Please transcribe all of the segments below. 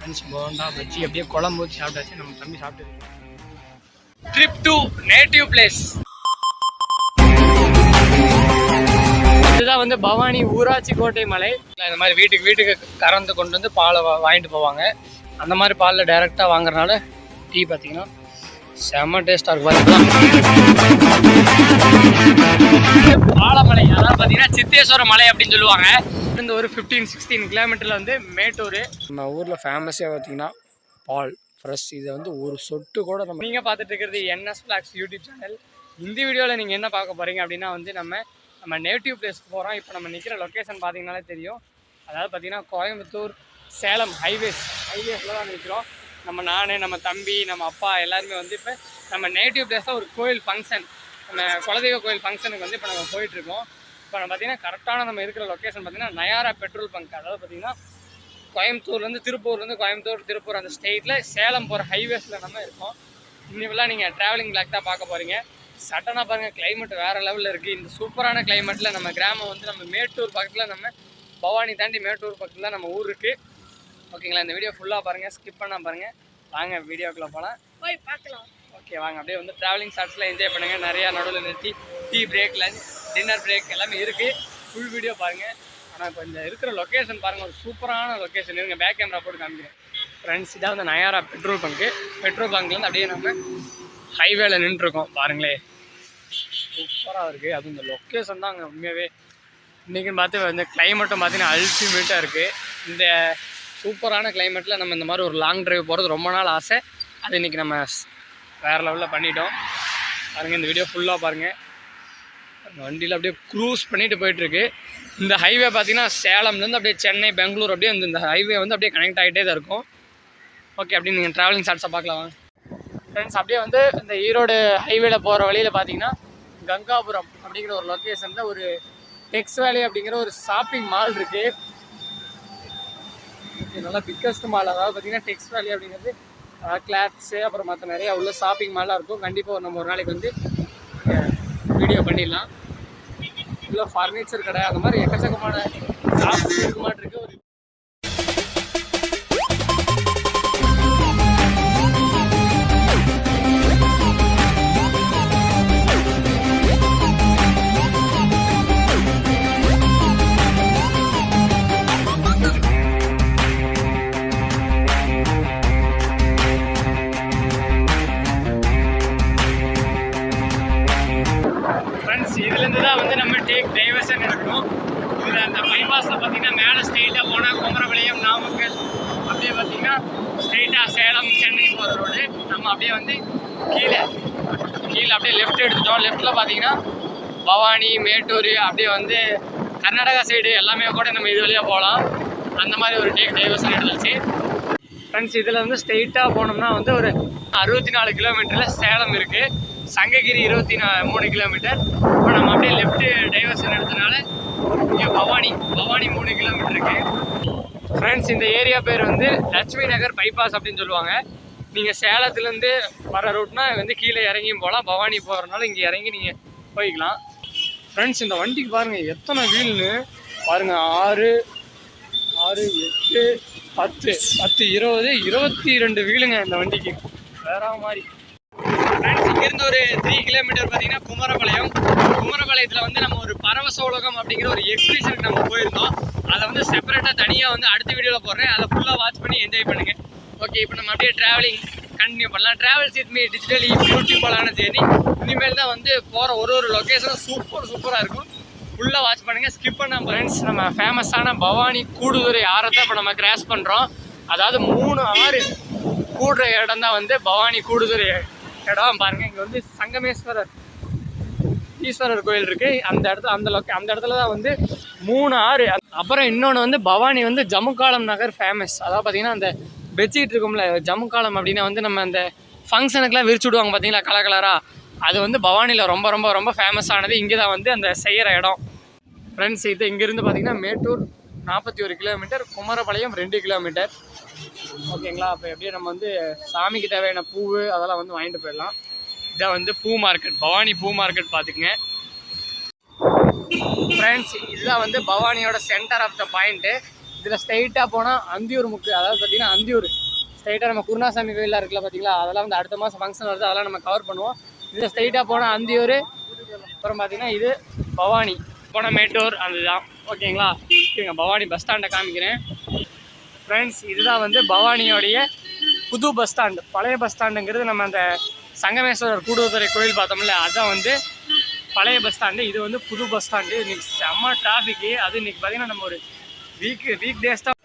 Friends bonda bajji அப்படியே குழம்பு ஊற்றி சாப்பிட்டாச்சு. நம்ம தம்பி சாப்பிட்டு ட்ரிப் டு நேட்டிவ் பிளேஸ் இதுதான் வந்து பவானி ஊராட்சி கோட்டை மலை. இந்த மாதிரி வீட்டுக்கு வீட்டுக்கு கறந்து கொண்டு வந்து பாலை வாங்கிட்டு போவாங்க. அந்த மாதிரி பாலில் டைரெக்டாக வாங்குறதுனால டீ பார்த்தீங்கன்னா செம்ம டேஸ்ட்டாக இருக்கும் பார்த்தீங்கன்னா ஆலமலை அதாவது பார்த்தீங்கன்னா சித்தேஸ்வர மலை அப்படின்னு சொல்லுவாங்க. இந்த ஒரு ஃபிஃப்டீன் சிக்ஸ்டீன் கிலோமீட்டரில் வந்து மேட்டூர். நம்ம ஊரில் ஃபேமஸே பார்த்தீங்கன்னா பால் ஃப்ரெஷ் இதை வந்து ஒரு சொட்டு கூட நம்ம நீங்கள் பார்த்துட்டு இருக்கிறது என்எஸ் ஃப்ளாக்ஸ் யூடியூப் சேனல் இந்த வீடியோவில் நீங்கள் என்ன பார்க்க போகிறீங்க அப்படின்னா வந்து நம்ம நம்ம நேட்டிவ் பிளேஸ்க்கு போகிறோம் இப்போ நம்ம நிற்கிற லொக்கேஷன் பார்த்தீங்கனாலே தெரியும். அதாவது பார்த்தீங்கன்னா கோயம்புத்தூர் சேலம் ஹைவேஸ் ஹைவேஸில் தான் நிற்கிறோம் நம்ம நான் நம்ம தம்பி நம்ம அப்பா எல்லாருமே வந்து இப்போ நம்ம நேட்டிவ் பிளேஸில் ஒரு கோயில் ஃபங்க்ஷன் நம்ம குலதெய்வ கோயில் ஃபங்க்ஷனுக்கு வந்து இப்போ நம்ம போயிட்டுருக்கோம் இப்போ நம்ம பார்த்தீங்கன்னா கரெக்டான நம்ம இருக்கிற லொக்கேஷன் பார்த்தீங்கன்னா நயாரா பெட்ரோல் பங்க் அதாவது பார்த்தீங்கன்னா கோயம்புத்தூர்லேருந்து திருப்பூர்லேருந்து கோயம்புத்தூர் திருப்பூர் அந்த ஸ்டேட்டில் சேலம் போகிற ஹைவேஸில் நம்ம இருக்கோம். இன்னிவெல்லாம் நீங்கள் ட்ராவலிங் பிளாக் தான் பார்க்க போகிறீங்க சட்டனாக பாருங்கள் climate வேறு லெவலில் இருக்குது இந்த சூப்பரான கிளைமேட்டில் நம்ம கிராமம் வந்து நம்ம மேட்டூர் பக்கத்தில் நம்ம பவானி தாண்டி மேட்டூர் பக்கத்தில் நம்ம ஊர் இருக்குது ஓகேங்களா இந்த வீடியோ ஃபுல்லாக பாருங்கள் ஸ்கிப் பண்ணால் பாருங்கள் வாங்க வீடியோக்குள்ளே போகலாம் போய் பார்க்கலாம். ஓகே வாங்க. அப்படியே வந்து ட்ராவலிங் ஷார்ட்ஸில் என்ஜாய் பண்ணுங்கள் நிறையா நடுவில் நிறுத்தி tea break lunch dinner break எல்லாமே இருக்குது ஃபுல் வீடியோ பாருங்கள் ஆனால் இப்போ இந்த இருக்கிற லொக்கேஷன் பாருங்கள் ஒரு சூப்பரான லொக்கேஷன் இருங்க பேக் கேமரா போட்டு காமிக்கிறேன். ஃப்ரெண்ட்ஸ் இதான் வந்து நயாரா பெட்ரோல் பங்க்கு பெட்ரோல் பங்க்லேருந்து அப்படியே நம்ம ஹைவேல நின்றுருக்கோம். பாருங்களே சூப்பராக இருக்குது அதுவும் இந்த லொக்கேஷன் தான் அங்கே உண்மையாகவே இன்றைக்குன்னு பார்த்து இந்த கிளைமேட்டும் பார்த்தீங்கன்னா அல்டிமேட்டாக இருக்குது இந்த சூப்பரான கிளைமேட்டில் நம்ம இந்த மாதிரி ஒரு லாங் ட்ரைவ் போகிறது ரொம்ப நாள் ஆசை. அது இன்றைக்கி நம்ம வேறு லெவலில் பண்ணிட்டோம். பாருங்கள் இந்த வீடியோ ஃபுல்லாக பாருங்கள் வண்டியில் அப்படியே க்ரூஸ் பண்ணிட்டு போயிட்டுருக்கு. இந்த ஹைவே பார்த்தீங்கன்னா சேலம்லேருந்து அப்படியே சென்னை பெங்களூர் அப்படியே வந்து இந்த ஹைவே வந்து அப்படியே கனெக்ட் ஆகிட்டே தான் இருக்கும். ஓகே அப்படி நீங்கள் ட்ராவலிங் ஷார்ட்ஸை பார்க்கலாம் ஃப்ரெண்ட்ஸ் அப்படியே வந்து இந்த ஈரோடு ஹைவேல போகிற வழியில் பார்த்தீங்கன்னா கங்காபுரம் அப்படிங்கிற ஒரு லொக்கேஷனில் ஒரு டெக்ஸ் வேலி அப்படிங்கிற ஒரு ஷாப்பிங் மால் இருக்குது நல்லா பிக்கஸ்ட் மால் அதாவது பார்த்தீங்கன்னா டெக்ஸ் வேலி அப்படிங்கிறது கிளாத்ஸு அப்புறம் மற்ற நிறையா உள்ள ஷாப்பிங் மாலாக இருக்கும். கண்டிப்பாக நம்ம ஒரு நாளைக்கு வந்து வீடியோ பண்ணிடலாம். இல்லை ஃபர்னிச்சர் கடை அந்த மாதிரி எக்கச்சக்கமான ஷாப்ஸ் இருக்க. மாட்டிருக்கு பவானி மேட்டூர் அப்படியே வந்து கர்நாடகா சைடு எல்லாமே கூட நம்ம இது வழியாக போகலாம். அந்த மாதிரி ஒரு டேக் டைவர்ஷன் இருந்துச்சு ஃப்ரெண்ட்ஸ் இதில் வந்து ஸ்ட்ரெயிட்டாக போனோம்னா வந்து ஒரு அறுபத்தி நாலு கிலோமீட்டரில் சேலம் இருக்குது சங்ககிரி இருபத்தி நா மூணு கிலோமீட்டர் இப்போ நம்ம அப்படியே லெஃப்ட் டைவர்ஷன் எடுத்தனால இங்கே பவானி பவானி மூணு கிலோமீட்டர் இருக்குது ஃப்ரெண்ட்ஸ் இந்த ஏரியா பேர் வந்து லட்சுமி நகர் பைபாஸ் அப்படின்னு சொல்லுவாங்க. நீங்கள் சேலத்துலேருந்து வர ரூட்னா வந்து கீழே இறங்கியும் போகலாம். பவானி போகிறனால இங்கே இறங்கி நீங்கள் போய்க்கலாம். ஃப்ரெண்ட்ஸ் இந்த வண்டிக்கு பாருங்கள் எத்தனை வீல்னு. பாருங்கள் ஆறு ஆறு எட்டு பத்து பத்து இருபது இருபத்தி ரெண்டு வீலுங்க இந்த வண்டிக்கு. வேற மாதிரி. ஃப்ரெண்ட்ஸ் இங்கேருந்து ஒரு த்ரீ கிலோமீட்டர் பார்த்தீங்கன்னா குமரபாளையம். குமரபாளையத்தில் வந்து நம்ம ஒரு பரவச உலகம் அப்படிங்கிற ஒரு எக்ஸ்பிஷனுக்கு நம்ம போயிருந்தோம். அதை வந்து செப்பரேட்டாக தனியாக வந்து அடுத்த வீடியோவில் போடுறேன். அதை ஃபுல்லாக வாட்ச் பண்ணி என்ஜாய் பண்ணுங்கள் ஓகே இப்போ நம்ம அப்படியே ட்ராவலிங் கண்டினியூ பண்ணலாம். ட்ராவல்ஸ் வித் டிஜிட்டல் டிஜிட்டலி பியூட்டிஃபுல்லான ஜேர்னி இனிமேல் தான் வந்து போகிற ஒரு ஒரு லொக்கேஷனும் சூப்பர் சூப்பராக இருக்கும். ஃபுல்லாக வாட்ச் பண்ணுங்கள் ஸ்கிப் பண்ண ஃப்ரெண்ட்ஸ் நம்ம ஃபேமஸான பவானி கூடுதுறை ஆறத்தை இப்போ நம்ம கிராஸ் பண்ணுறோம் அதாவது மூணு ஆறு கூடுற இடம் தான் வந்து பவானி கூடுதுறை இடம். பாருங்கள் இங்கே வந்து சங்கமேஸ்வரர் ஈஸ்வரர் கோயில் இருக்குது அந்த இடத்துல அந்த லொக்கே அந்த இடத்துல தான் வந்து மூணு ஆறு. அப்புறம் இன்னொன்று வந்து பவானி வந்து ஜமுக்காலம் நகர் ஃபேமஸ் அதாவது பார்த்தீங்கன்னா அந்த பெட்ஷீட் இருக்கும்ல ஜமுக்காலம் அப்படின்னா வந்து நம்ம அந்த ஃபங்க்ஷனுக்குலாம் விரிச்சு விடுவாங்க பார்த்தீங்களா கலர் கலராக அது வந்து பவானியில் ரொம்ப ரொம்ப ரொம்ப ஃபேமஸ் ஆனது. இங்கே தான் வந்து அந்த செய்கிற இடம். ஃப்ரெண்ட்ஸ் இது இங்கேருந்து பார்த்தீங்கன்னா மேட்டூர் நாற்பத்தி ஒரு கிலோமீட்டர் குமரபாளையம் ரெண்டு கிலோமீட்டர் ஓகேங்களா அப்போ எப்படியும் நம்ம வந்து சாமிக்கு தேவையான பூவு அதெல்லாம் வந்து வாங்கிட்டு போயிடலாம். இதான் வந்து பூ மார்க்கெட் பவானி பூ மார்க்கெட் பார்த்துக்குங்க ஃப்ரெண்ட்ஸ் இதுதான் வந்து பவானியோட சென்டர் ஆஃப் த பாயிண்ட்டு இதில் ஸ்ட்ரைட்டாக போனால் அந்தியூர் முக்கு. அதாவது பார்த்தீங்கன்னா அந்தியூர். ஸ்ட்ரைட்டாக நம்ம குருணாசாமி கோயிலாக இருக்குல்ல பார்த்தீங்களா? அதெல்லாம் வந்து அடுத்த மாதம் ஃபங்க்ஷன் வருது. அதெல்லாம் நம்ம கவர் பண்ணுவோம். இதில் ஸ்ட்ரைட்டாக போனால் அந்தியூர். அப்புறம் பார்த்தீங்கன்னா இது பவானி. போனால் மேட்டூர் அதுதான். ஓகேங்களா? ஓகேங்க பவானி பஸ் ஸ்டாண்டை காமிக்கிறேன். ஃப்ரெண்ட்ஸ் இதுதான் வந்து பவானியோடைய புது பஸ் ஸ்டாண்டு பழைய பஸ் ஸ்டாண்டுங்கிறது நம்ம அந்த சங்கமேஸ்வரர் கூடுதுறை கோயில் பார்த்தோம்ல அதுதான் வந்து பழைய பஸ் ஸ்டாண்டு இது வந்து புது பஸ் ஸ்டாண்டு இன்றைக்கி செம்ம டிராஃபிக்கு அது இன்றைக்கி பார்த்திங்கன்னா நம்ம ஒரு வீக் வீக் டேஸ் தான்.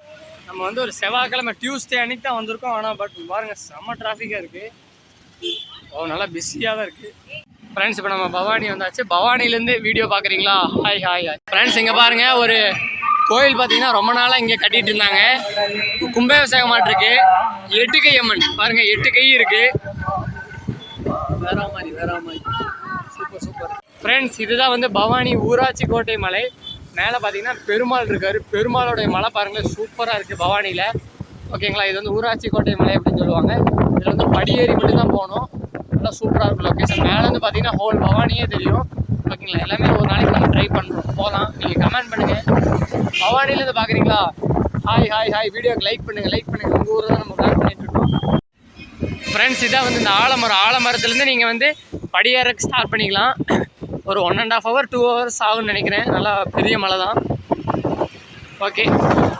நம்ம வந்து ஒரு செவ்வாய்க்கிழமை டியூஸ்டே அன்னைக்கு தான் வந்திருக்கோம். ஆனால் பட் பாருங்கள் செம்ம டிராஃபிக்காக இருக்குது ஓ நல்லா பிஸியாக தான் இருக்குது ஃப்ரெண்ட்ஸ் இப்போ நம்ம பவானி வந்தாச்சு. பவானிலேருந்து வீடியோ பார்க்குறீங்களா? ஹாய் ஹாய் ஹாய் ஃப்ரெண்ட்ஸ் இங்கே பாருங்கள் ஒரு கோயில் பார்த்தீங்கன்னா ரொம்ப நாளாக இங்கே கட்டிகிட்டு இருந்தாங்க. கும்பாபிஷேகம் மாட்டிருக்கு எட்டு கை அம்மன். பாருங்கள் எட்டு கை இருக்குது வேற மாதிரி வேற மாதிரி. சூப்பர் சூப்பர் ஃப்ரெண்ட்ஸ் இதுதான் வந்து பவானி ஊராட்சி கோட்டை மலை. மேலே பார்த்தீங்கன்னா பெருமாள் இருக்காரு. பெருமாளோடைய மலை பாருங்களேன் சூப்பராக இருக்குது பவானியில். ஓகேங்களா? இது வந்து ஊராட்சி கோட்டை மலை அப்படின்னு சொல்லுவாங்க. இதில் வந்து படியேறி மட்டும் தான் போகணும். நல்லா சூப்பராக இருக்கும் லொக்கேஷன் மேலே வந்து பார்த்தீங்கன்னா ஹோல் பவானியே தெரியும். ஓகேங்களா? எல்லாமே ஒரு நாளைக்கு நம்ம ட்ரை பண்ணுறோம் போகலாம். நீங்கள் கமெண்ட் பண்ணுங்கள் பவானிலேருந்து பார்க்குறீங்களா? ஹாய் ஹாய் ஹாய் வீடியோக்கு லைக் பண்ணுங்கள் லைக் பண்ணுங்கள் உங்கள் ஊரில் தான் நம்ம பிளாக் பண்ணிட்டு இருக்கோம். ஃப்ரெண்ட்ஸ் இதான் வந்து இந்த ஆலமரம். ஆலமரத்துலேருந்து நீங்கள் வந்து படியேறக்கு ஸ்டார்ட் பண்ணிக்கலாம். ஒரு one and half hour two hours ஆகும்னு நினைக்கிறேன். நல்லா பெரிய மலை தான். ஓகே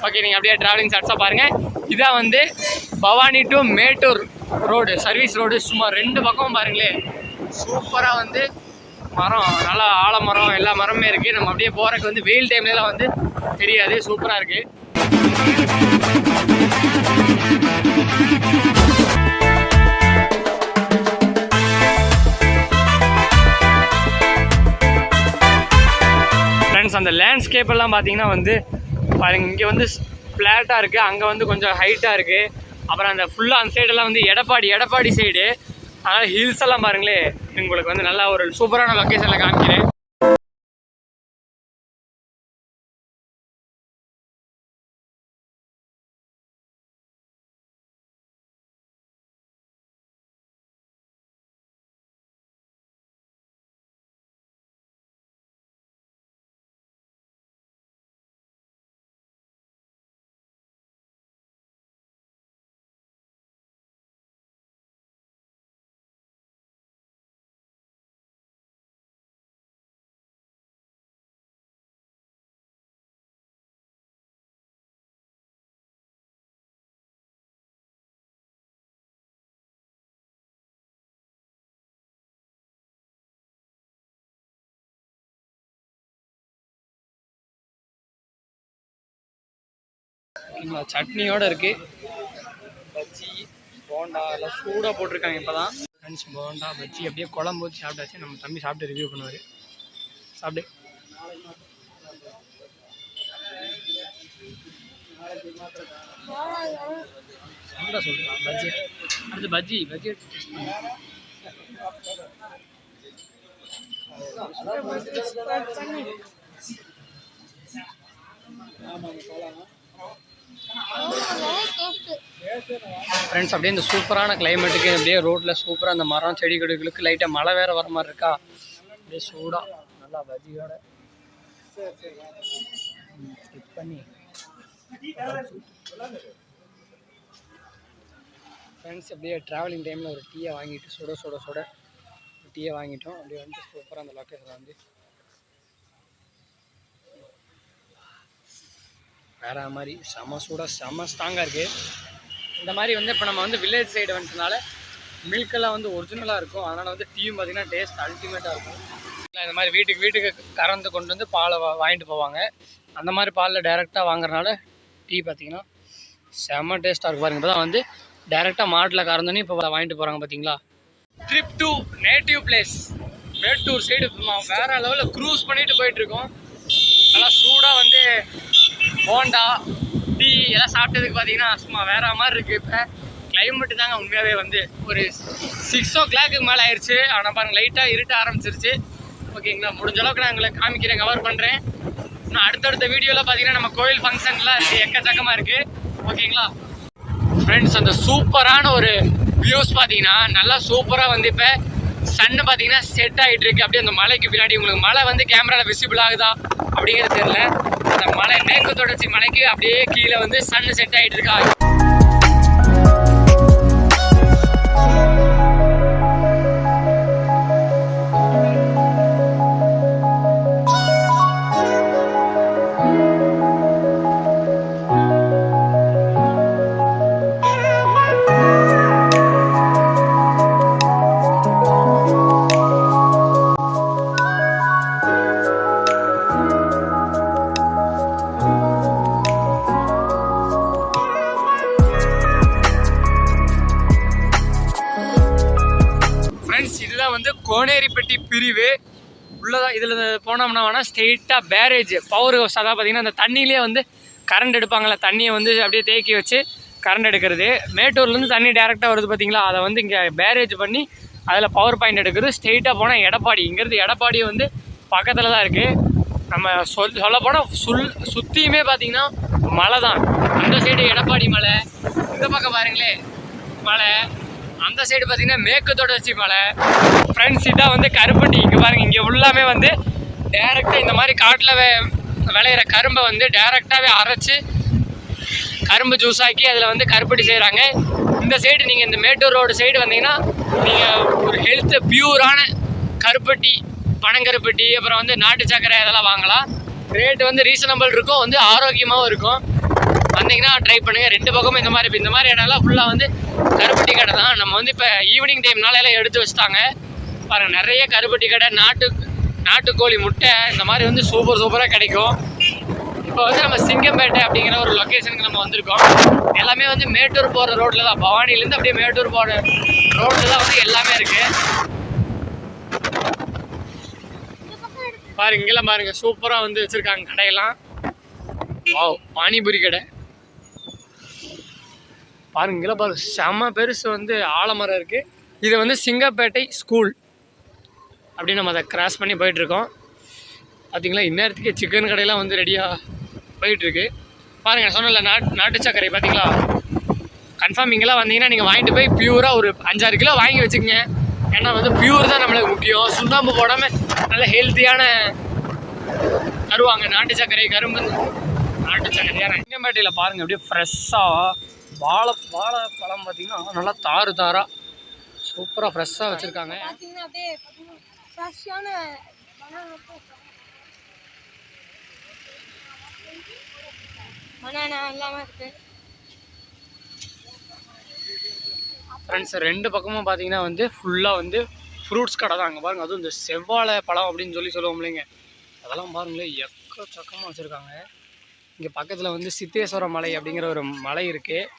ஓகே நீங்கள் அப்படியே ட்ராவலிங் ஷார்ட்ஸாக பாருங்கள் இதான் வந்து Bhavani to Mettur road service road சும்மா ரெண்டு பக்கமும் பாருங்களேன் சூப்பராக வந்து மரம் நல்லா ஆலமரம் எல்லா மரமே இருக்குது நம்ம அப்படியே போகிறக்கு வந்து வெயில் டைம்லலாம் வந்து தெரியாது. சூப்பராக இருக்குது அந்த லேண்ட்ஸ்கேப் எல்லாம் பார்த்தீங்கன்னா வந்து பாருங்க இங்கே வந்து ஃப்ளாட்டாக இருக்குது அங்கே வந்து கொஞ்சம் ஹைட்டாக இருக்குது அப்புறம் அந்த ஃபுல்லாக அந்த சைடெல்லாம் வந்து எடப்பாடி எடப்பாடி சைடு அதனால் ஹில்ஸ் எல்லாம் பாருங்களே உங்களுக்கு வந்து நல்லா ஒரு சூப்பரான லொக்கேஷனில் காமிக்கிறேன். ஓகேங்களா சட்னியோட இருக்கு. பஜ்ஜி போண்டா எல்லாம் சூடாக போட்டிருக்காங்க இப்போ தான் ஃப்ரெண்ட்ஸ் போண்டா பஜ்ஜி அப்படியே குழம்பு ஊற்றி சாப்பிட்டாச்சு. நம்ம தம்பி சாப்பிட்டு ரிவ்யூ பண்ணுவார். சாப்பிடு. சாப்பிட சொல்கிறான் பஜ்ஜி. அடுத்து பஜ்ஜி பஜ்ஜி taste பண்ணு. ஃப்ரெண்ட்ஸ் அப்படியே இந்த சூப்பரான கிளைமேட்டுக்கு அப்படியே ரோட்டில் சூப்பராக அந்த மரம் செடி கொடிகளுக்கு லைட்டாக மழை வேற வர மாதிரி இருக்கா? அப்படியே சூடாக நல்லா பஜியோட பண்ணி. ஃப்ரெண்ட்ஸ் அப்படியே ட்ராவலிங் டைமில் ஒரு டீயை வாங்கிட்டு சுட சுட சுட ஒரு டீயை வாங்கிட்டோம். அப்படியே வந்து சூப்பராக அந்த லொக்கேஷனில் வந்து வேற மாதிரி. செம சூடாக செம ஸ்ட்ராங்காக இருக்குது இந்த மாதிரி வந்து இப்போ நம்ம வந்து வில்லேஜ் சைடு வந்துட்டனால மில்கெல்லாம் வந்து ஒரிஜினலாக இருக்கும். அதனால் வந்து டீயும் பார்த்திங்கன்னா டேஸ்ட் அல்டிமேட்டாக இருக்கும். இந்த மாதிரி வீட்டுக்கு வீட்டுக்கு கறந்து கொண்டு வந்து பாலை வா வாங்கிட்டு போவாங்க. அந்த மாதிரி பாலில் டைரெக்டாக வாங்குறனால டீ பார்த்தீங்கன்னா செம்ம டேஸ்ட்டாக இருக்கும் பாருங்க. இப்போ தான் வந்து டைரெக்டாக மாட்டில் கறந்தோன்னே இப்போ வாங்கிட்டு போகிறாங்க பார்த்தீங்களா trip to native place Mettur side வேற லெவலில் க்ரூஸ் பண்ணிட்டு போயிட்டுருக்கோம் நல்லா சூடாக வந்து போண்டா டீ எல்லாம் சாப்பிட்டதுக்கு பார்த்தீங்கன்னா சும்மா வேற மாதிரி இருக்குது இப்போ கிளைமேட்டு தாங்க உண்மையாகவே வந்து ஒரு சிக்ஸ் ஓ கிளாக்கு மேலே ஆயிடுச்சு ஆனால் பாருங்க லைட்டாக இருட்ட ஆரம்பிச்சிருச்சு. ஓகேங்களா? முடிஞ்ச அளவுக்கு நான் உங்களை காமிக்கிறேன் கவர் பண்ணுறேன் நான் அடுத்தடுத்த வீடியோவில் பார்த்தீங்கன்னா நம்ம கோயில் ஃபங்க்ஷன்லாம் எக்கச்சக்கமாக இருக்குது ஓகேங்களா? ஃப்ரெண்ட்ஸ் அந்த சூப்பரான ஒரு வியூஸ் பார்த்தீங்கன்னா நல்லா சூப்பராக வந்து இப்போ சன்னு பார்த்தீங்கன்னா செட் ஆகிட்டு இருக்கு. அப்படியே அந்த மலைக்கு பின்னாடி உங்களுக்கு மலை வந்து கேமராவில் விசிபிள் ஆகுதா? அப்படிங்கிறது தெரியல. அந்த மலை மேற்கு தொடர்ச்சி மலைக்கு அப்படியே கீழே வந்து சன் செட் ஆகிட்டு இருக்கா. போனோம்னா வேணால் ஸ்ட்ரெயிட்டாக பேரேஜ் பவர் ஹவுஸ் அதாவது பார்த்தீங்கன்னா அந்த தண்ணியிலே வந்து கரண்ட் எடுப்பாங்களே தண்ணியை வந்து அப்படியே தேக்கி வச்சு கரண்ட் எடுக்கிறது. மேட்டூர்லேருந்து தண்ணி டேரெக்டாக வருது பார்த்திங்களா? அதை வந்து இங்கே பேரேஜ் பண்ணி அதில் பவர் பாயிண்ட் எடுக்கிறது ஸ்ட்ரெயிட்டாக போனால் எடப்பாடி. இங்கேருந்து எடப்பாடி வந்து பக்கத்தில் தான் இருக்குது நம்ம சொல் சொல்ல போனால் சுல் சுற்றியுமே பார்த்திங்கன்னா மலை தான். அந்த சைடு எடப்பாடி மலை இந்த பக்கம் பாருங்களேன் மலை அந்த சைடு பார்த்திங்கன்னா மேற்கு தொடர்ச்சி மலை ஃப்ரெண்ட்ஸ் இதான் வந்து கருப்பட்டி. இங்கே பாருங்கள் இங்கே ஃபுல்லாமே வந்து டேரெக்டாக இந்த மாதிரி காட்டில் விளையிற கரும்பை வந்து டேரெக்டாகவே அரைச்சி கரும்பு ஜூஸ் ஆக்கி அதில் வந்து கருப்பட்டி செய்கிறாங்க இந்த சைடு நீங்கள் இந்த மேட்டூர் ரோடு சைடு வந்தீங்கன்னா நீங்கள் ஒரு ஹெல்த்து பியூரான கருப்பட்டி பனங்கருப்பட்டி அப்புறம் வந்து நாட்டு சர்க்கரை இதெல்லாம் வாங்கலாம். ரேட்டு வந்து ரீசனபிள் இருக்கும் வந்து ஆரோக்கியமாகவும் இருக்கும். வந்தீங்கன்னா ட்ரை பண்ணுங்கள் ரெண்டு பக்கமும் இந்த மாதிரி இப்போ இந்த மாதிரி இடம்லாம் ஃபுல்லாக வந்து கருப்பட்டி கடை தான். நம்ம வந்து இப்போ ஈவினிங் டைம்னால எல்லாம் எடுத்து வச்சுட்டாங்க. பாருங்கள் நிறைய கருப்பட்டி கடை நாட்டு நாட்டுக்கோழி முட்டை இந்த மாதிரி வந்து சூப்பர் சூப்பராக கிடைக்கும். இப்போ வந்து நம்ம சிங்கம்பேட்டை அப்படிங்கிற ஒரு லொக்கேஷனுக்கு நம்ம வந்திருக்கோம். எல்லாமே வந்து மேட்டூர் போகிற ரோட்டில் தான். பவானிலேருந்து அப்படியே மேட்டூர் போகிற ரோட்டில் தான் வந்து எல்லாமே இருக்குது பாருங்க இங்கெல்லாம் பாருங்க சூப்பராக வந்து வச்சுருக்காங்க கடையெல்லாம். வாவ் பானிபூரி கடை. பாருங்க இங்கெல்லாம் பாருங்க செம பெருசு வந்து ஆலமரம் இருக்குது இது வந்து சிங்கப்பேட்டை ஸ்கூல் அப்படியே நம்ம அதை கிராஸ் பண்ணி போயிட்டுருக்கோம். பார்த்தீங்களா? இந்நேரத்துக்கு சிக்கன் கடையெல்லாம் வந்து ரெடியாக போயிட்டுருக்கு. பாருங்கள் சொன்னல நாட்டு நாட்டு சர்க்கரை பார்த்தீங்களா? கன்ஃபார்ம் இங்கெல்லாம் வந்தீங்கன்னா நீங்கள் வாங்கிட்டு போய் பியூராக ஒரு அஞ்சாறு கிலோ வாங்கி வச்சுக்கோங்க. ஏன்னா வந்து பியூர் தான் நம்மளுக்கு முக்கியம். சுண்ணாம்பு போடாமல் நல்ல ஹெல்த்தியான தருவாங்க. நாட்டு சர்க்கரை கரும்பு நாட்டு சர்க்கரையான சிங்கம்பேட்டையில் பாருங்கள் அப்படியே ஃப்ரெஷ்ஷாக வாழை வாழைப்பழம் பார்த்தீங்கன்னா நல்லா தாறு தாராக சூப்பராக ஃப்ரெஷ்ஷாக வச்சுருக்காங்க. அப்படியே பார்த்தீங்கன்னா ஃப்ரெஷ்ஷான பனானா ஃப்ரெண்ட்ஸ் ரெண்டு பக்கமும் பார்த்தீங்கன்னா வந்து ஃபுல்லாக வந்து ஃப்ரூட்ஸ் கடை தான் அங்கே பாருங்கள் அதுவும் இந்த செவ்வாழை பழம் அப்படின்னு சொல்லி சொல்லுவோம் இல்லைங்க. அதெல்லாம் பாருங்களேன் எக்கச்சக்கமாக வச்சுருக்காங்க. இங்கே பக்கத்தில் வந்து சித்தேஸ்வர மலை அப்படிங்கிற ஒரு மலை இருக்குது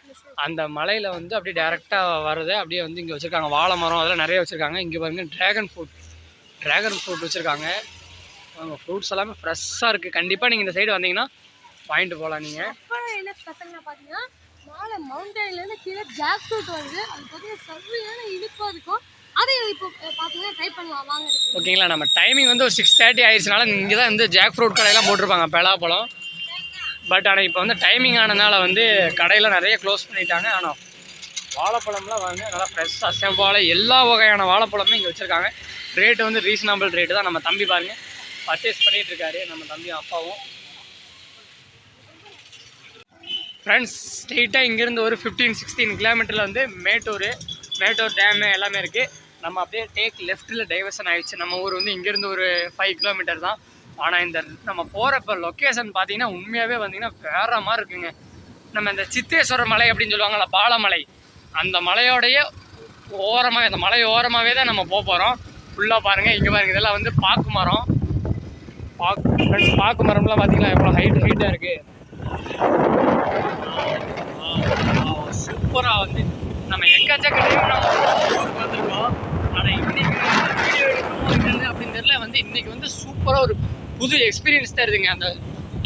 அந்த மலையில் வந்து அப்படியே டேரெக்டாக வருது அப்படியே வந்து இங்கே வச்சுருக்காங்க. வாழை மரம் அதெல்லாம் நிறைய வச்சுருக்காங்க. இங்கே பாருங்கள் ட்ராகன் ஃப்ரூட் ட்ராகன் ஃப்ரூட் வச்சுருக்காங்க. அவங்க ஃப்ரூட்ஸ் எல்லாமே ஃப்ரெஷ்ஷாக இருக்குது கண்டிப்பாக நீங்கள் இந்த சைடு வந்தீங்கன்னா வாங்கிட்டு போகலாம் நீங்கள் என்ன ஸ்பெஷல்னா பார்த்தீங்கன்னா மேலே மவுண்டன்லேருந்து கீழே ஜாக் ஃப்ரூட் வருது அது பார்த்தீங்கன்னா இனிப்பாக இருக்கும். அதை இப்போ பார்த்தீங்கன்னா ட்ரை பண்ணலாம். வாங்க. இருக்கு ஓகேங்களா? நம்ம டைமிங் வந்து ஒரு சிக்ஸ் தேர்ட்டி ஆயிடுச்சுனால இங்கே தான் வந்து ஜாக் ஃப்ரூட் கடையெல்லாம் போட்டிருப்பாங்க. பலாப்பழம் பட் ஆனால் இப்போ வந்து டைமிங் ஆனதுனால வந்து கடையில் நிறைய க்ளோஸ் பண்ணிட்டாங்க. ஆனால் வாழைப்பழம்லாம் வாங்க நல்லா ஃப்ரெஷ்ஷாக செவ்வாழை எல்லா வகையான வாழைப்பழமும் இங்கே வச்சுருக்காங்க. ரேட்டு வந்து ரீசனபிள் ரேட்டு தான். நம்ம தம்பி பாருங்கள் பர்ச்சேஸ் பண்ணிகிட்டு இருக்காரு. நம்ம தம்பி அப்பாவும். ஃப்ரெண்ட்ஸ் ஸ்ட்ரெயிட்டாக இங்கேருந்து ஒரு ஃபிஃப்டீன் சிக்ஸ்டீன் கிலோமீட்டரில் வந்து மேட்டூர் மேட்டூர் டேமு எல்லாமே இருக்குது நம்ம அப்படியே டேக் லெஃப்ட்டில் டைவர்ஷன் ஆகிடுச்சு நம்ம ஊர் வந்து இங்கேருந்து ஒரு ஃபைவ் கிலோமீட்டர் தான். ஆனால் இந்த நம்ம போகிறப்ப லொக்கேஷன் பார்த்தீங்கன்னா உண்மையாகவே வந்தீங்கன்னா வேற மாதிரி இருக்குங்க. நம்ம இந்த சித்தேஸ்வரர் மலை அப்படின்னு சொல்லுவாங்கள்ல பாலமலை. அந்த மலையோடைய ஓரமாக அந்த மலை ஓரமாகவே தான் நம்ம போக போகிறோம் ஃபுல்லாக பாருங்கள் இங்கே பாருங்கள் இதெல்லாம் வந்து பாக்கு மரம். பாக்கு ஃப்ரெண்ட்ஸ் பாக்கு மரம்லாம் பார்த்தீங்களா எவ்வளோ ஹைட் ஹைட்டாக இருக்குது சூப்பராக வந்து நம்ம எக்கச்சக்க டைம் நம்ம ஊருக்கு வந்திருக்கோம். ஆனால் இன்றைக்கி வீடியோ எடுக்கணும் அப்படின்னு தெரியல. வந்து இன்னைக்கு வந்து சூப்பராக ஒரு புது எக்ஸ்பீரியன்ஸ் தருதுங்க அந்த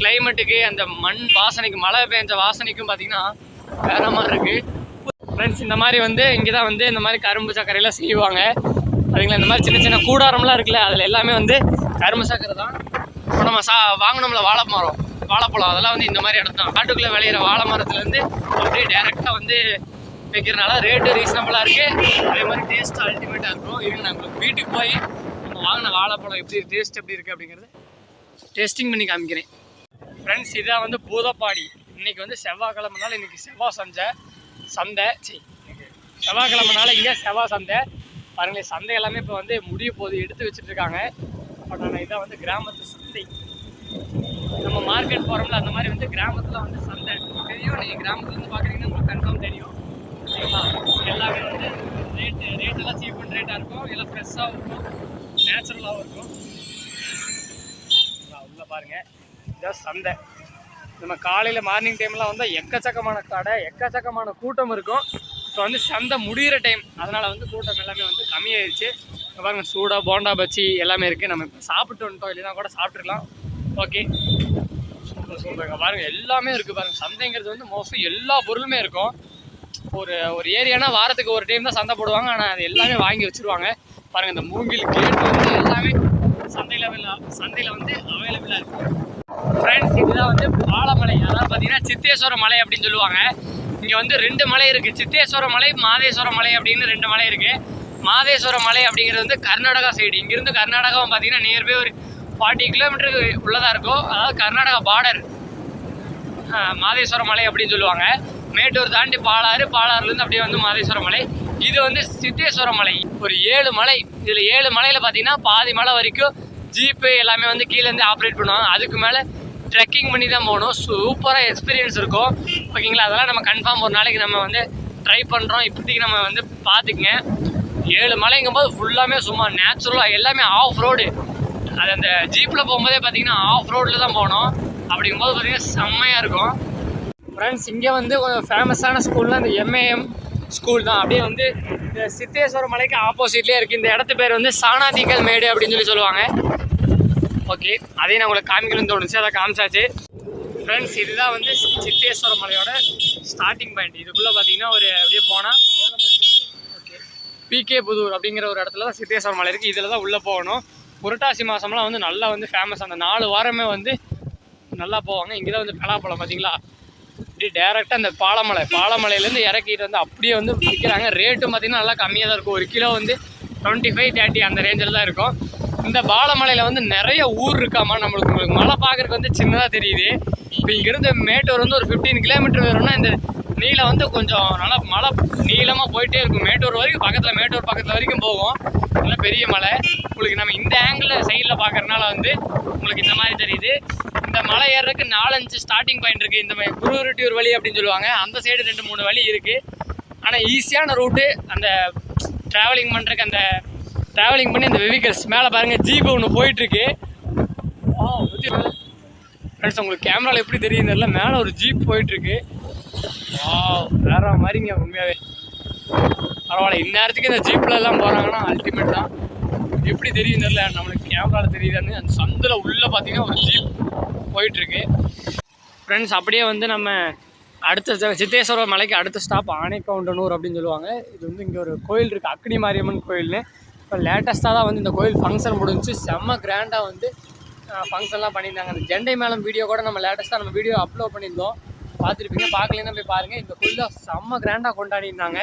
கிளைமேட்டுக்கு அந்த மண் வாசனைக்கு மழை பெஞ்ச வாசனைக்கும் பார்த்தீங்கன்னா வேற மாதிரி இருக்குது ஃப்ரெண்ட்ஸ் இந்த மாதிரி வந்து இங்கே தான் வந்து இந்த மாதிரி கரும்பு சர்க்கரையெல்லாம் செய்வாங்க. அதுங்களா இந்த மாதிரி சின்ன சின்ன கூடாரம்லாம் இருக்குல்ல அதில் எல்லாமே வந்து கரும்பு சர்க்கரை தான். இப்போ நம்ம சா வாங்கினோம்ல வாழை மரம் வாழைப்பழம் அதெல்லாம் வந்து இந்த மாதிரி இடம் தான் காட்டுக்குள்ளே விளையிற வாழை மரத்துலேருந்து அப்படியே டேரெக்டாக வந்து வைக்கிறனால ரேட்டு ரீசனபிளாக இருக்குது அதே மாதிரி டேஸ்ட்டு அல்டிமேட்டாக இருக்கும். இருங்க நம்மளுக்கு வீட்டுக்கு போய் நம்ம வாங்கின வாழைப்பழம் எப்படி டேஸ்ட் எப்படி இருக்குது அப்படிங்கிறது டேஸ்டிங் பண்ணி காமிக்கிறேன். ஃப்ரெண்ட்ஸ் இதான் வந்து பூதப்பாடி. இன்றைக்கி வந்து செவ்வாய்க்கிழமைனால இன்றைக்கி செவ்வாய் சந்தை. சந்தை. சி செவ்வாய்க்கிழமைனால இங்கே செவ்வாய் சந்தை. பாருங்களேன் சந்தை எல்லாமே இப்போ வந்து முடிய போது எடுத்து வச்சுட்டு இருக்காங்க பட் ஆனால் இதான் வந்து கிராமத்து சந்தை. நம்ம மார்க்கெட் போகிறோம்ல அந்த மாதிரி வந்து கிராமத்தில் வந்து சந்தை தெரியும் நீங்கள் கிராமத்துலேருந்து பார்க்குறீங்கன்னா உங்களுக்கு கன்ஃபார்ம் தெரியும். சரிங்களா? எல்லாமே வந்து ரேட்டு ரேட் எல்லாம் சீப் அண்ட் ரேட்டாக இருக்கும். எல்லாம் ஃப்ரெஷ்ஷாகவும் இருக்கும். நேச்சுரலாகவும் இருக்கும். உள்ளே பாருங்கள் இதான் சந்தை. நம்ம காலையில் மார்னிங் டைம்லாம் வந்தால் எக்கச்சக்கமான கடை எக்கச்சக்கமான கூட்டம் இருக்கும். இப்போ வந்து சந்தை முடிகிற டைம் அதனால் வந்து கூட்டம் எல்லாமே வந்து கம்மியாயிருச்சு. இங்க பாருங்க சூடா போண்டா பச்சி எல்லாமே இருக்குது நம்ம இப்போ சாப்பிட்டு வந்துட்டோம். இல்லைன்னா கூட சாப்பிட்ருக்கலாம் ஓகே சூப்பர் பாருங்கள் எல்லாமே இருக்குது பாருங்கள் சந்தைங்கிறது வந்து மோஸ்ட்லி எல்லா பொருளுமே இருக்கும். ஒரு ஒரு ஏரியானா வாரத்துக்கு ஒரு டைம் தான் சந்தை போடுவாங்க. ஆனால் அது எல்லாமே வாங்கி வச்சிருவாங்க. பாருங்கள் இந்த மூங்கில் கேட் வந்து எல்லாமே சந்தையில் சந்தையில் வந்து அவைலபிளாக இருக்குது ஃப்ரெண்ட்ஸ் இதுதான் வந்து பாலமலை அதாவது பார்த்தீங்கன்னா சித்தேஸ்வர மலை அப்படின்னு சொல்லுவாங்க. இங்கே வந்து ரெண்டு மலை இருக்குது சித்தேஸ்வர மலை மாதேஸ்வர மலை அப்படின்னு ரெண்டு மலை இருக்குது மாதேஸ்வர மலை அப்படிங்கிறது வந்து கர்நாடகா சைடு இங்கேருந்து கர்நாடகாவும் பார்த்தீங்கன்னா நியர்பை ஒரு ஃபார்ட்டி கிலோமீட்டருக்கு உள்ளதாக இருக்கும். அதாவது கர்நாடகா பார்டர் மாதேஸ்வர மலை அப்படின்னு சொல்லுவாங்க. மேட்டூர் தாண்டி பாலாறு பாலாறுலேருந்து அப்படியே வந்து மாதேஸ்வர மலை. இது வந்து சித்தேஸ்வர மலை. ஒரு ஏழு மலை. இதில் ஏழு மலையில் பார்த்தீங்கன்னா பாதி மலை வரைக்கும் ஜீப்பு எல்லாமே வந்து கீழேருந்து ஆப்ரேட் பண்ணுவாங்க. அதுக்கு மேலே ட்ரெக்கிங் பண்ணி தான் போகணும் சூப்பராக எக்ஸ்பீரியன்ஸ் இருக்கும். ஓகேங்களா? அதெல்லாம் நம்ம கன்ஃபார்ம் ஒரு நாளைக்கு நம்ம வந்து ட்ரை பண்ணுறோம் இப்போதைக்கு நம்ம வந்து பார்த்துக்குங்க. ஏழு மலைங்கும் போது ஃபுல்லாமே சும்மா நேச்சுரலாக எல்லாமே ஆஃப் ரோடு அது அந்த ஜீப்பில் போகும்போதே பார்த்தீங்கன்னா ஆஃப் ரோடில் தான் போகணும் அப்படிங்கும்போது பார்த்தீங்கன்னா செம்மையாக இருக்கும். ஃப்ரெண்ட்ஸ் இங்கே வந்து கொஞ்சம் ஃபேமஸான ஸ்கூல்னால் அந்த எம்ஏஎம் ஸ்கூல் தான். அப்படியே வந்து இந்த சித்தேஸ்வர மலைக்கு ஆப்போசிட்லேயே இருக்குது இந்த இடத்து பேர் வந்து சாணாதிக்கல் மேடு அப்படின்னு சொல்லி சொல்லுவாங்க. ஓகே அதையும் நான் உங்களுக்கு காமிக்கணும்னு தோணுச்சு. அதை காமிச்சாச்சு. ஃப்ரெண்ட்ஸ் இதுதான் வந்து சித்தேஸ்வர மலையோட ஸ்டார்டிங் பாயிண்ட் இதுக்குள்ளே பார்த்தீங்கன்னா ஒரு அப்படியே போனால் ஓகே பிகே புதூர் அப்படிங்கிற ஒரு இடத்துல தான் சித்தேஸ்வர மலை இருக்குது இதில் தான் உள்ளே போகணும். புரட்டாசி மாதம்லாம் வந்து நல்லா வந்து ஃபேமஸ் அந்த நாலு வாரமே வந்து நல்லா போவாங்க. இங்கே தான் வந்து பலாப்பழம் பார்த்தீங்களா இப்படி டேரெக்டாக அந்த பாலமலை பாலமலையிலேருந்து இறக்கிட்டு வந்து அப்படியே வந்து விற்கிறாங்க. ரேட்டும் பார்த்திங்கன்னா நல்லா கம்மியாக தான் இருக்கும். ஒரு கிலோ வந்து டுவெண்ட்டி ஃபைவ் தேர்ட்டி அந்த ரேஞ்சில் தான் இருக்கும். இந்த பாலமலையில் வந்து நிறைய ஊர் இருக்காமா நம்மளுக்கு மலை பார்க்குறதுக்கு வந்து சின்னதாக தெரியுது. இப்போ இங்கேருந்து மேட்டூர் வந்து ஒரு ஃபிஃப்டீன் கிலோமீட்டர் வரும்னா இந்த நீளம் வந்து கொஞ்சம் நல்லா மலை நீளமாக போயிட்டே இருக்கும். மேட்டூர் வரைக்கும் பக்கத்தில் மேட்டூர் பக்கத்தில் வரைக்கும் போகும். நல்லா பெரிய மலை. உங்களுக்கு நம்ம இந்த ஆங்கிளில் சைடில் பார்க்கறனால வந்து உங்களுக்கு இந்த மாதிரி தெரியுது. இந்த மலை ஏறுறதுக்கு நாலஞ்சு ஸ்டார்டிங் பாயிண்ட் இருக்குது இந்த மாதிரி குருவருட்டியூர் வழி அப்படின்னு சொல்லுவாங்க. அந்த சைடு ரெண்டு மூணு வழி இருக்குது ஆனால் ஈஸியான ரூட்டு அந்த ட்ராவலிங் பண்ணுறக்கு அந்த ட்ராவலிங் பண்ணி அந்த வெஹிக்கல்ஸ் மேலே பாருங்கள் ஜீப் ஒன்று போயிட்டுருக்கு. ஃப்ரெண்ட்ஸ் உங்களுக்கு கேமராவில் எப்படி தெரியுது தெரியல. மேலே ஒரு ஜீப் போயிட்டுருக்கு. வேற மாதிரிங்க உண்மையாகவே பரவாயில்ல இந்நேரத்துக்கு இந்த ஜீப்ல எல்லாம் போகிறாங்கன்னா அல்டிமேட் தான். எப்படி தெரியும் தெரியல நம்மளுக்கு கேமராவில் தெரியுதான்னு. அந்த சந்தில் உள்ளே பார்த்தீங்கன்னா ஒரு ஜீப் போயிட்டுருக்கு. ஃப்ரெண்ட்ஸ் அப்படியே வந்து நம்ம அடுத்த சித்தேஸ்வரர் மலைக்கு அடுத்த ஸ்டாப் ஆனைக்கவுண்டனூர் அப்படின்னு சொல்லுவாங்க. இது வந்து இங்கே ஒரு கோயில் இருக்குது அக்னி மாரியம்மன் கோயில்னு. இப்போ லேட்டஸ்ட்டாக தான் வந்து இந்த கோயில் ஃபங்க்ஷன் முடிஞ்சு செம்ம கிராண்டாக வந்து ஃபங்க்ஷன்லாம் பண்ணியிருந்தாங்க. அந்த ஜெண்டை மேளம் வீடியோ கூட நம்ம லேட்டஸ்ட்டாக நம்ம வீடியோ அப்லோட் பண்ணியிருந்தோம். பார்த்துருப்பீங்க. பார்க்கலாம் போய் பாருங்கள் இந்த கோயிலில் செம்ம கிராண்டாக கொண்டாடிருந்தாங்க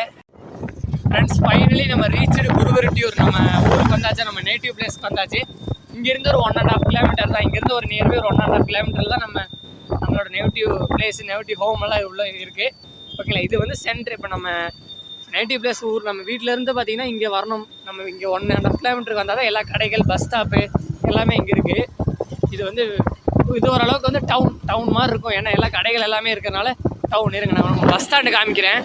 ஃப்ரெண்ட்ஸ் ஃபைனலி நம்ம ரீச்சு குருவரெட்டியூர் நம்ம ஊருக்கு வந்தாச்சு. நம்ம நேட்டிவ் பிளேஸ்க்கு வந்தாச்சு. இங்கேருந்து ஒரு ஒன் அண்ட் ஆஃப் கிலோமீட்டர் தான். இங்கேருந்து ஒரு நியர்பை ஒரு ஒன் அண்ட் ஆஃப் கிலோமீட்டர் தான் நம்ம நம்மளோட நேட்டிவ் பிளேஸ் நேட்டிவ் ஹோம் எல்லாம் உள்ளே இருக்குது ஓகேங்களா இது வந்து சென்டர் இப்போ நம்ம நேட்டிவ் பிளேஸ் ஊர் நம்ம வீட்டிலேருந்து இருந்து பார்த்தீங்கன்னா இங்கே வரணும். நம்ம இங்கே ஒன் அண்ட் ஆஃப் கிலோமீட்டருக்கு வந்தால் தான் எல்லா கடைகள் பஸ் ஸ்டாப்பு எல்லாமே இங்கே இருக்குது இது வந்து இது ஓரளவுக்கு வந்து டவுன் டவுன் மாதிரி இருக்கும். ஏன்னா எல்லா கடைகள் எல்லாமே இருக்கிறனால டவுன் இருங்க நான் பஸ் ஸ்டாண்டு காமிக்கிறேன்.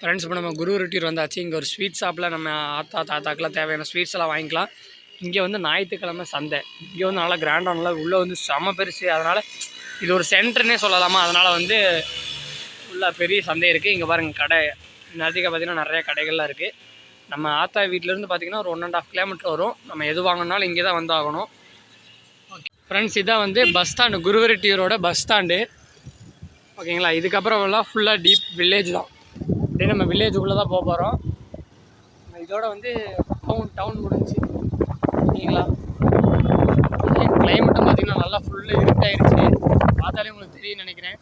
ஃப்ரெண்ட்ஸ் இப்போ நம்ம குரு ரிட்டீர் வந்தாச்சு. இங்கே ஒரு ஸ்வீட் ஷாப்பில் நம்ம ஆத்தா தாத்தாக்கெல்லாம் தேவையான ஸ்வீட்ஸ் எல்லாம் வாங்கிக்கலாம். இங்கே வந்து ஞாயிற்றுக்கிழமை சந்தை. இங்கே வந்து நல்லா கிராண்டாக நல்லா உள்ளே வந்து செம பெருசு. அதனால் இது ஒரு சென்டர்னே சொல்லலாமா? அதனால் வந்து உள்ள பெரிய சந்தை இருக்குது இங்கே பாருங்கள் கடை. நதிக்க பார்த்தீங்கன்னா நிறைய கடைகள்லாம் இருக்குது நம்ம ஆத்தா வீட்டிலேருந்து பார்த்தீங்கன்னா ஒரு ஒன் அண்ட் ஆஃப் கிலோமீட்டர் வரும். நம்ம எது வாங்கினாலும் இங்கே தான் வந்தாகணும். ஃப்ரெண்ட்ஸ் இதான் வந்து பஸ் ஸ்டாண்டு குருவரெட்டியூரோட பஸ் ஸ்டாண்டு ஓகேங்களா? இதுக்கப்புறம் எல்லாம் ஃபுல்லாக டீப் வில்லேஜ் தான். அப்படியே நம்ம வில்லேஜுக்குள்ளே தான் போக போகிறோம் இதோட வந்து டவுன் டவுன் முடிஞ்சு. ஓகேங்களா? கிளைமேட்டும் பார்த்தீங்கன்னா நல்லா ஃபுல்லாக இருட்டாயிருச்சு. பார்த்தாலே உங்களுக்கு தெரியும் நினைக்கிறேன்.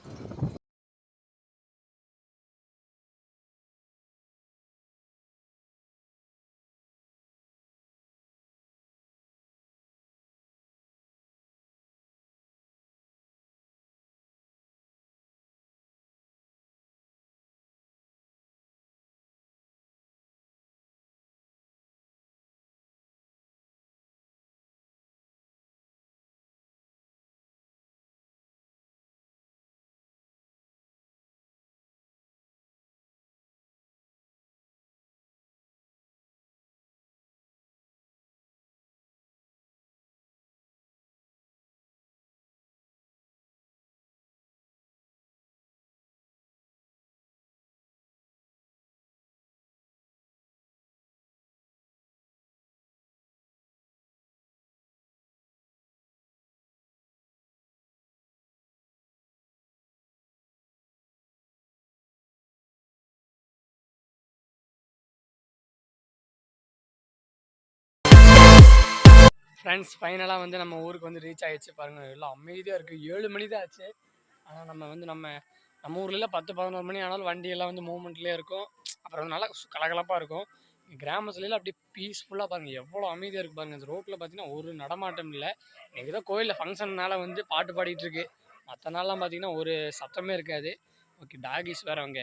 ஃப்ரெண்ட்ஸ் ஃபைனலாக வந்து நம்ம ஊருக்கு வந்து ரீச் ஆகிடுச்சு பாருங்கள் எல்லாம் அமைதியாக இருக்குது ஏழு மணி தான் ஆச்சு. ஆனால் நம்ம வந்து நம்ம நம்ம ஊர்லலாம் பத்து பதினோரு மணி ஆனாலும் வண்டியெல்லாம் வந்து மூவ்மெண்ட்லேயே இருக்கும். அப்புறம் வந்து நல்லா கலகலப்பாக இருக்கும். கிராமத்துலலாம் அப்படியே பீஸ்ஃபுல்லாக பாருங்கள் எவ்வளோ அமைதியாக இருக்குது பாருங்கள் இந்த ரோட்டில் பார்த்தீங்கன்னா ஒரு நடமாட்டம் இல்லை. எனக்கு ஏதோ கோயிலில் ஃபங்க்ஷன்னால் வந்து பாட்டு பாடிட்டு இருக்கு. மற்ற நாள்லாம் பார்த்தீங்கன்னா ஒரு சத்தமே இருக்காது. ஓகே டாகிஸ் வேறு அவங்க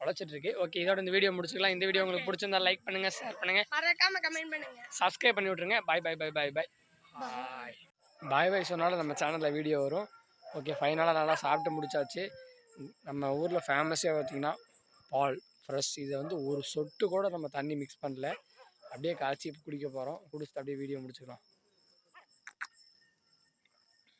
குலைச்சிட்டு இருக்கு ஓகே இதோட இந்த வீடியோ முடிச்சுக்கலாம். இந்த வீடியோ உங்களுக்கு பிடிச்சிருந்தா லைக் பண்ணுங்கள் ஷேர் பண்ணுங்கள் மறக்காம கமெண்ட் பண்ணுங்க. சப்ஸ்கிரைப் பண்ணி விட்ருங்க பாய் பாய் பாய் பாய் பாய் பாய் பாய் பாய் சொன்னாலும் நம்ம சேனலில் வீடியோ வரும். ஓகே ஃபைனலாக நல்லா சாப்பிட்டு முடிச்சாச்சு. நம்ம ஊரில் ஃபேமஸே பார்த்தீங்கன்னா பால் ஃப்ரெஷ் இதை வந்து ஒரு சொட்டு கூட நம்ம தண்ணி மிக்ஸ் பண்ணல. அப்படியே காய்ச்சி குடிக்க போகிறோம் குடிச்சிட்டு அப்படியே வீடியோ முடிச்சுக்கலாம்.